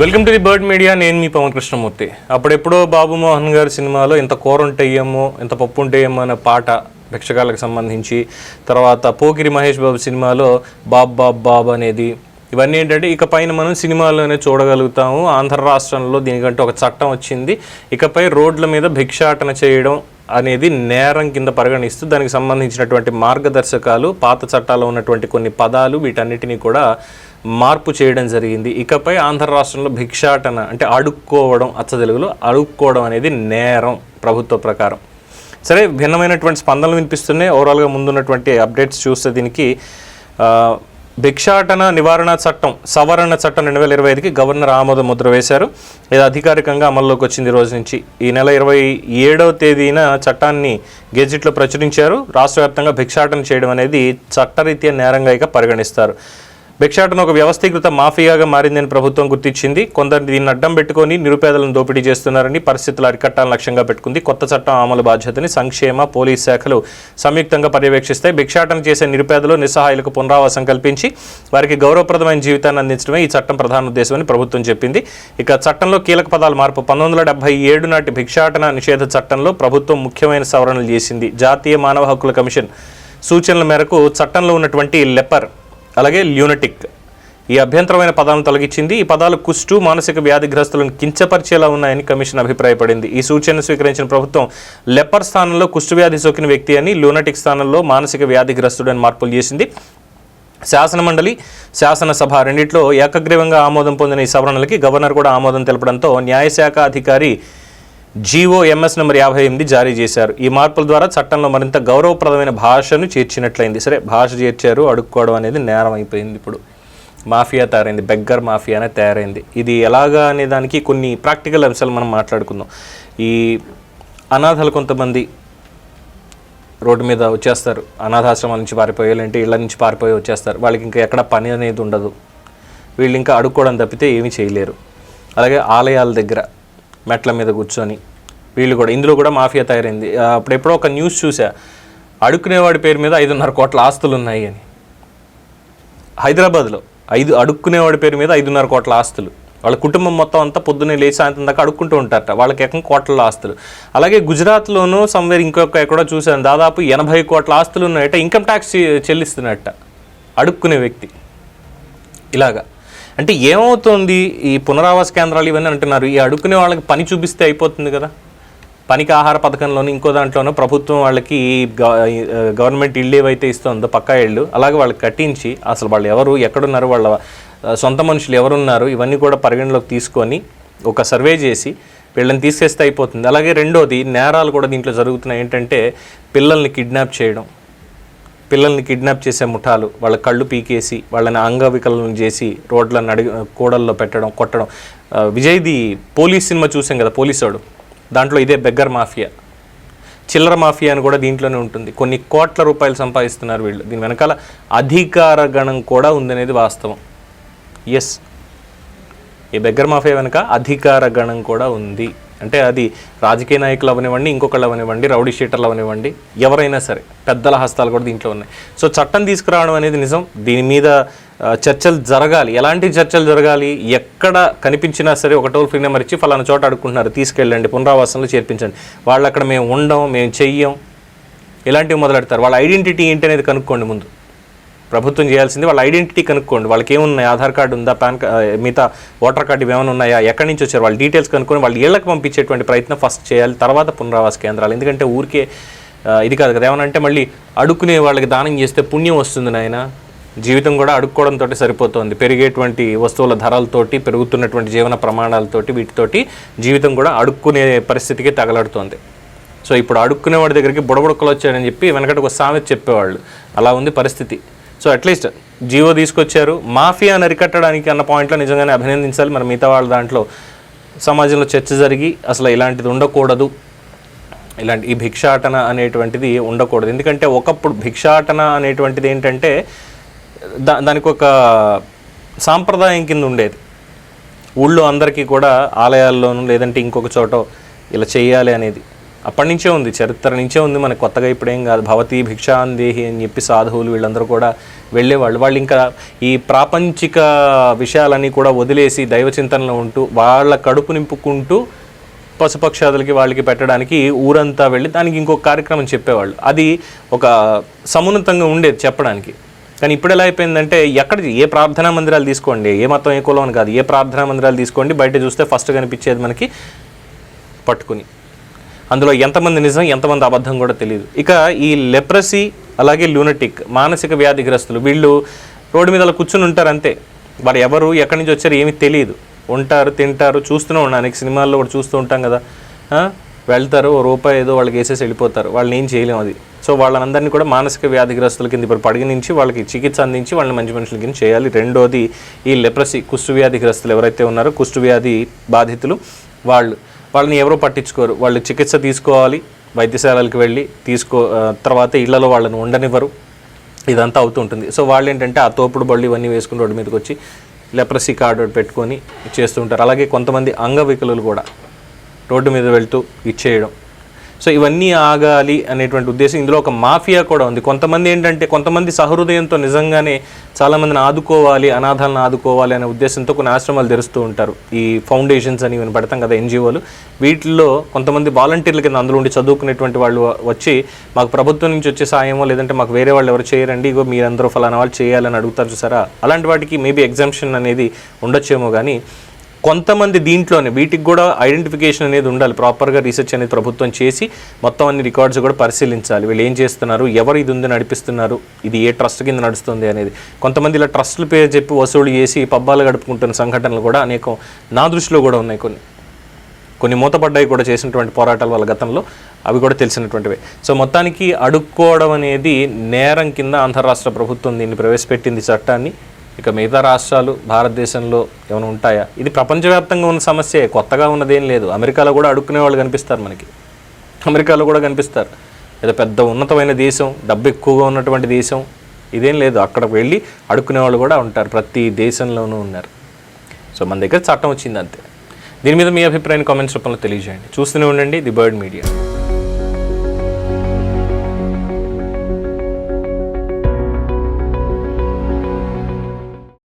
Welcome to the bird media. నేను మీ పవన్ కృష్ణమూర్తి. అప్పుడెప్పుడో బాబు మోహన్ గారి సినిమాలో ఇంత కూర ఉంటేయేమో ఇంత పప్పు ఉంటేయేమో అనే పాట భిక్షకాలకు సంబంధించి తర్వాత పోకిరి మహేష్ బాబు సినిమాలో బాబ్ బాబ్ బాబ్ అనేది ఇవన్నీ ఏంటంటే ఇక పైన మనం సినిమాల్లోనే చూడగలుగుతాము. ఆంధ్ర రాష్ట్రంలో దీనికంటే ఒక చట్టం వచ్చింది. ఇకపై రోడ్ల మీద భిక్షాటన చేయడం అనేది నేరం కింద పరిగణిస్తూ దానికి సంబంధించినటువంటి మార్గదర్శకాలు పాత చట్టాల్లో ఉన్నటువంటి కొన్ని పదాలు వీటన్నిటినీ కూడా మార్పు చేయడం జరిగింది. ఇకపై ఆంధ్ర రాష్ట్రంలో భిక్షాటన అంటే అడుక్కోవడం అచ్చ తెలుగులో అడుక్కోవడం అనేది నేరం ప్రభుత్వ ప్రకారం. సరే భిన్నమైనటువంటి స్పందనలు వినిపిస్తున్నాయి. ఓవరాల్గా ముందున్నటువంటి అప్డేట్స్ చూస్తే దీనికి భిక్షాటన నివారణ చట్టం సవరణ చట్టం రెండు వేల ఇరవై ఐదుకి గవర్నర్ ఆమోద ముద్ర వేశారు. ఇది అధికారికంగా అమల్లోకి వచ్చింది రోజు నుంచి. ఈ నెల ఇరవై ఏడవ తేదీన చట్టాన్ని గెజిట్లో ప్రచురించారు. రాష్ట్ర వ్యాప్తంగా భిక్షాటన చేయడం అనేది చట్టరీత్యా నేరంగా ఇక పరిగణిస్తారు. భిక్షాటన ఒక వ్యవస్థీకృత మాఫియాగా మారిందని ప్రభుత్వం గుర్తించింది. కొందరు దీన్ని అడ్డం పెట్టుకొని నిరుపేదలను దోపిడీ చేస్తున్నారని పరిస్థితులు అరికట్టాలని లక్ష్యంగా పెట్టుకుంది. కొత్త చట్టం అమలు బాధ్యతని సంక్షేమ పోలీస్ శాఖలు సంయుక్తంగా పర్యవేక్షిస్తాయి. భిక్షాటన చేసే నిరుపేదలు నిస్సహాయులకు పునరావాసం కల్పించి వారికి గౌరవప్రదమైన జీవితాన్ని అందించడమే ఈ చట్టం ప్రధాన ఉద్దేశమని ప్రభుత్వం చెప్పింది. ఇక చట్టంలో కీలక పదాల మార్పు. పంతొమ్మిది వందల డెబ్బై ఏడు నాటి భిక్షాటన నిషేధ చట్టంలో ప్రభుత్వం ముఖ్యమైన సవరణలు చేసింది. జాతీయ మానవ హక్కుల కమిషన్ సూచనల మేరకు చట్టంలో ఉన్నటువంటి లెపర్ అలాగే ల్యూనటిక్. ఈ అభ్యంతరమైన పదాలను తొలగించింది. ఈ పదాలు కుష్టు మానసిక వ్యాధిగ్రస్తులను కించపరిచేలా ఉన్నాయని కమిషన్ అభిప్రాయపడింది. ఈ సూచనను స్వీకరించిన ప్రభుత్వం లెపర్ స్థానంలో కుష్టు వ్యాధి సోకిన వ్యక్తి అని లూనటిక్ స్థానంలో మానసిక వ్యాధిగ్రస్తుడని మార్పులు చేసింది. శాసనమండలి శాసనసభ రెండిట్లో ఏకగ్రీవంగా ఆమోదం పొందిన ఈ సవరణలకి గవర్నర్ కూడా ఆమోదం తెలపడంతో న్యాయశాఖ అధికారి జీవో ఎంఎస్ నెంబర్ యాభై ఎనిమిది జారీ చేశారు. ఈ మార్పుల ద్వారా చట్టంలో మరింత గౌరవప్రదమైన భాషను చేర్చినట్లయింది. సరే భాష చేర్చారు అడుక్కోవడం అనేది నేరం అయిపోయింది ఇప్పుడు. మాఫియా తయారైంది బెగ్గర్ మాఫియానే తయారైంది. ఇది ఎలాగా అనే దానికి కొన్ని ప్రాక్టికల్ అంశాలు మనం మాట్లాడుకుందాం. ఈ అనాథలు కొంతమంది రోడ్డు మీద వచ్చేస్తారు. అనాథాశ్రమాల నుంచి పారిపోయే లేదంటే ఇళ్ళ నుంచి పారిపోయి వచ్చేస్తారు. వాళ్ళకి ఇంకా ఎక్కడ పని అనేది ఉండదు. వీళ్ళు ఇంకా అడుక్కోవడం తప్పితే ఏమీ చేయలేరు. అలాగే ఆలయాల దగ్గర మెట్ల మీద కూర్చొని వీళ్ళు కూడా ఇందులో కూడా మాఫియా తయారైంది. అప్పుడెప్పుడో ఒక న్యూస్ చూసా అడుక్కునేవాడి పేరు మీద ఐదున్నర కోట్ల ఆస్తులు ఉన్నాయి అని. హైదరాబాద్లో ఐదు అడుక్కునేవాడి పేరు మీద ఐదున్నర కోట్ల ఆస్తులు. వాళ్ళ కుటుంబం మొత్తం అంతా పొద్దున్నే లేచి సాయంత్రం దాకా అడుక్కుంటూ ఉంటారట. వాళ్ళకి ఎక్కడ కోట్ల ఆస్తులు. అలాగే గుజరాత్లోనూ సమ్వేర్ ఇంకొక ఎక్కడో చూశాను. దాదాపు ఎనభై కోట్ల ఆస్తులు ఉన్నాయట ఇన్కమ్ ట్యాక్స్ చెల్లిస్తున్నట్ట అడుక్కునే వ్యక్తి. ఇలాగా. అంటే ఏమవుతుంది ఈ పునరావాస కేంద్రాలు ఇవన్నీ అంటున్నారు. ఈ అడుక్కునే వాళ్ళకి పని చూపిస్తే అయిపోతుంది కదా. పనికి ఆహార పథకంలోనూ ఇంకో దాంట్లోనూ ప్రభుత్వం వాళ్ళకి గ- గవర్నమెంట్ ఇళ్ళు ఏవైతే ఇస్తుందో పక్కా ఇళ్ళు అలాగే వాళ్ళకి కట్టించి అసలు వాళ్ళు ఎవరు ఎక్కడున్నారు వాళ్ళ సొంత మనుషులు ఎవరున్నారు ఇవన్నీ కూడా పరిగణలోకి తీసుకొని ఒక సర్వే చేసి వీళ్ళని తీసేస్తే అయిపోతుంది. అలాగే రెండోది నేరాలు కూడా దీంట్లో జరుగుతున్నాయి. ఏంటంటే పిల్లల్ని కిడ్నాప్ చేయడం. పిల్లల్ని కిడ్నాప్ చేసే ముఠాలు వాళ్ళ కళ్ళు పీకేసి వాళ్ళని అంగవికలను చేసి రోడ్లను అడిగి కూడల్లో పెట్టడం కొట్టడం. విజయ్ది పోలీస్ సినిమా చూసాం కదా పోలీసోడు. దాంట్లో ఇదే బెగ్గర్ మాఫియా. చిల్లర మాఫియా అని కూడా దీంట్లోనే ఉంటుంది. కొన్ని కోట్ల రూపాయలు సంపాదిస్తున్నారు వీళ్ళు. దీని వెనకాల అధికార గణం కూడా ఉందనేది వాస్తవం. ఎస్ ఈ బెగ్గర్ మాఫియా వెనుక అధికార గణం కూడా ఉంది. అంటే అది రాజకీయ నాయకులు అవనివ్వండి ఇంకొకళ్ళు అవనివ్వండి రౌడీ షీటర్లు అవనివ్వండి ఎవరైనా సరే పెద్దల హస్తాలు కూడా దీంట్లో ఉన్నాయి. సో చట్టం తీసుకురావడం అనేది నిజం. దీని మీద చర్చలు జరగాలి. ఎలాంటి చర్చలు జరగాలి? ఎక్కడ కనిపించినా సరే ఒక టోల్ ఫ్రీ నెంబర్ ఇచ్చి ఫలానా చోట అడుక్కుంటున్నారు. తీసుకెళ్ళండి పునరావాసంలో చేర్పించండి. వాళ్ళు అక్కడ మేము ఉండం మేము చెయ్యం. ఇలాంటివి మొదలెడతారు. వాళ్ళ ఐడెంటిటీ ఏంటి అనేది కనుక్కోండి ముందు. ప్రభుత్వం చేయాల్సింది వాళ్ళ ఐడెంటిటీ కనుక్కోండి. వాళ్ళకి ఏమున్నాయి? ఆధార్ కార్డు ఉందా? పాన్ కార్డ్ మిగతా ఓటర్ కార్డు ఏమైనా ఉన్నాయా? ఎక్కడి నుంచి వచ్చారు? వాళ్ళ డీటెయిల్స్ కనుక్కొని వాళ్ళ ఇళ్ళకు పంపించేటువంటి ప్రయత్నం ఫస్ట్ చేయాలి. తర్వాత పునరావాస కేంద్రాలు. ఎందుకంటే ఊరికే ఇది కాదు కదా. ఏమనంటే మళ్ళీ అడుక్కునే వాళ్ళకి దానం చేస్తే పుణ్యం వస్తుంది నాయన. జీవితం కూడా అడుక్కోవడంతో సరిపోతుంది. పెరిగేటువంటి వస్తువుల ధరలతోటి పెరుగుతున్నటువంటి జీవన ప్రమాణాలతోటి వీటితోటి జీవితం కూడా అడుక్కునే పరిస్థితికి తగలడుతోంది. సో ఇప్పుడు అడుక్కునేవాడి దగ్గరికి బుడబుడకలు వచ్చాడని చెప్పి వెనకటి ఒక సామెత చెప్పేవాళ్ళు. అలా ఉంది పరిస్థితి. సో అట్లీస్ట్ జియో తీసుకొచ్చారు. మాఫియాను అరికట్టడానికి అన్న పాయింట్లో నిజంగానే అభినందించాలి. మరి మిగతా వాళ్ళ దాంట్లో సమాజంలో చర్చ జరిగి అసలు ఇలాంటిది ఉండకూడదు. ఇలాంటి ఈ భిక్షాటన అనేటువంటిది ఉండకూడదు. ఎందుకంటే ఒకప్పుడు భిక్షాటన అనేటువంటిది ఏంటంటే దా దానికి ఒక సాంప్రదాయం కింద ఉండేది. ఊళ్ళో అందరికీ కూడా ఆలయాల్లోనూ లేదంటే ఇంకొక చోట ఇలా చేయాలి అనేది. అప్పటి నుంచే ఉంది చరిత్ర నుంచే ఉంది. మనకు కొత్తగా ఇప్పుడేం కాదు. భవతి భిక్షాందేహి అని చెప్పి సాధువులు వీళ్ళందరూ కూడా వెళ్ళేవాళ్ళు. వాళ్ళు ఇంకా ఈ ప్రాపంచిక విషయాలన్నీ కూడా వదిలేసి దైవ చింతనలో ఉంటూ వాళ్ళ కడుపు నింపుకుంటూ పశుపక్షాదులకి వాళ్ళకి పెట్టడానికి ఊరంతా వెళ్ళి దానికి ఇంకొక కార్యక్రమం చెప్పేవాళ్ళు. అది ఒక సమున్నతంగా ఉండేది చెప్పడానికి. కానీ ఇప్పుడు ఎలా అయిపోయిందంటే ఎక్కడ ఏ ప్రార్థనా మందిరాలు తీసుకోండి ఏ మతం ఏ కులం అని కాదు ఏ ప్రార్థనా మందిరాలు తీసుకోండి బయట చూస్తే ఫస్ట్ కనిపించేది మనకి పట్టుకుని. అందులో ఎంతమంది నిజం ఎంతమంది అబద్ధం కూడా తెలియదు ఇక ఈ లెప్రసీ అలాగే లూనటిక్ మానసిక వ్యాధిగ్రస్తులు వీళ్ళు రోడ్డు మీద అలా కూర్చుని ఉంటారు అంతే. వారు ఎవరు ఎక్కడి నుంచి వచ్చారు ఏమీ తెలియదు ఉంటారు తింటారు చూస్తూనే ఉన్నాను సినిమాల్లో కూడా చూస్తూ ఉంటాం కదా. వెళ్తారు ఓ రూపాయి ఏదో వాళ్ళకి వేసేసి వెళ్ళిపోతారు. వాళ్ళని ఏం చేయలేము అది. సో వాళ్ళందరినీ కూడా మానసిక వ్యాధిగ్రస్తుల కింద ఇప్పుడు పరిగణించి వాళ్ళకి చికిత్స అందించి వాళ్ళని మంచి మనుషుల కింద చేయాలి. రెండోది ఈ లెప్రసీ కుష్టు వ్యాధిగ్రస్తులు ఎవరైతే ఉన్నారో కుష్టు వ్యాధి బాధితులు వాళ్ళు వాళ్ళని ఎవరో పట్టించుకోరు. వాళ్ళు చికిత్స తీసుకోవాలి వైద్యశాలలకు వెళ్ళి తీసుకో తర్వాత ఇళ్ళలో వాళ్ళని ఉండనివ్వరు. ఇదంతా అవుతుంటుంది సో వాళ్ళు ఏంటంటే ఆ తోపుడు బళ్ళు ఇవన్నీ వేసుకుని రోడ్డు మీదకి వచ్చి లెప్రసీ కార్డు పెట్టుకొని చేస్తూ ఉంటారు. అలాగే కొంతమంది అంగవికలులు కూడా రోడ్డు మీద వెళ్తూ ఇచ్చేయడం. సో ఇవన్నీ ఆగాలి అనేటువంటి ఉద్దేశం ఇందులో ఒక మాఫియా కూడా ఉంది. కొంతమంది ఏంటంటే కొంతమంది సహృదయంతో నిజంగానే చాలామందిని ఆదుకోవాలి అనాథాలను ఆదుకోవాలి అనే ఉద్దేశంతో కొన్ని ఆశ్రమాలు తెరుస్తూ ఉంటారు. ఈ ఫౌండేషన్స్ అని ఇవన్నీ పెడతాం కదా ఎన్జిఓలు. వీటిల్లో కొంతమంది వాలంటీర్ల కింద అందులో ఉండి చదువుకునేటువంటి వాళ్ళు వచ్చి మాకు ప్రభుత్వం నుంచి వచ్చే సాయమో లేదంటే మాకు వేరే వాళ్ళు ఎవరు చేయరండి ఇగో మీరందరూ ఫలానా వాళ్ళు చేయాలని అడుగుతారు చూసారా? అలాంటి వాటికి మేబీ ఎగ్జామ్షన్ అనేది ఉండొచ్చేమో కానీ కొంతమంది దీంట్లోనే వీటికి కూడా ఐడెంటిఫికేషన్ అనేది ఉండాలి. ప్రాపర్గా రీసెర్చ్ అనేది ప్రభుత్వం చేసి మొత్తం అన్ని రికార్డ్స్ కూడా పరిశీలించాలి. వీళ్ళు ఏం చేస్తున్నారు? ఎవరు ఇది ఉంది నడిపిస్తున్నారు? ఇది ఏ ట్రస్ట్ కింద నడుస్తుంది అనేది. కొంతమంది ఇలా ట్రస్టుల పేరు చెప్పి వసూలు చేసి పబ్బాలు గడుపుకుంటున్న సంఘటనలు కూడా అనేకం నా దృష్టిలో కూడా ఉన్నాయి కొన్ని. కొన్ని మూతపడ్డాయి కూడా చేసినటువంటి పోరాటాలు వాళ్ళ గతంలో. అవి కూడా తెలిసినటువంటివే. సో మొత్తానికి అడుక్కోవడం అనేది నేరం కింద ఆంధ్ర రాష్ట్ర ప్రభుత్వం దీన్ని ప్రవేశపెట్టింది చట్టాన్ని. ఇక మిగతా రాష్ట్రాలు భారతదేశంలో ఏమైనా ఉంటాయా? ఇది ప్రపంచవ్యాప్తంగా ఉన్న సమస్యే కొత్తగా ఉన్నదేం లేదు. అమెరికాలో కూడా అడుక్కునే వాళ్ళు కనిపిస్తారు మనకి. అమెరికాలో కూడా కనిపిస్తారు. ఏదో పెద్ద ఉన్నతమైన దేశం డబ్బు ఎక్కువగా ఉన్నటువంటి దేశం ఇదేం లేదు. అక్కడికి వెళ్ళి అడుక్కునే వాళ్ళు కూడా ఉంటారు. ప్రతి దేశంలోనూ ఉన్నారు. సో మన దగ్గర చట్టం వచ్చింది అంతే. దీని మీద మీ అభిప్రాయాన్ని కామెంట్స్ రూపంలో తెలియజేయండి. చూస్తూనే ఉండండి ది బర్డ్ మీడియా.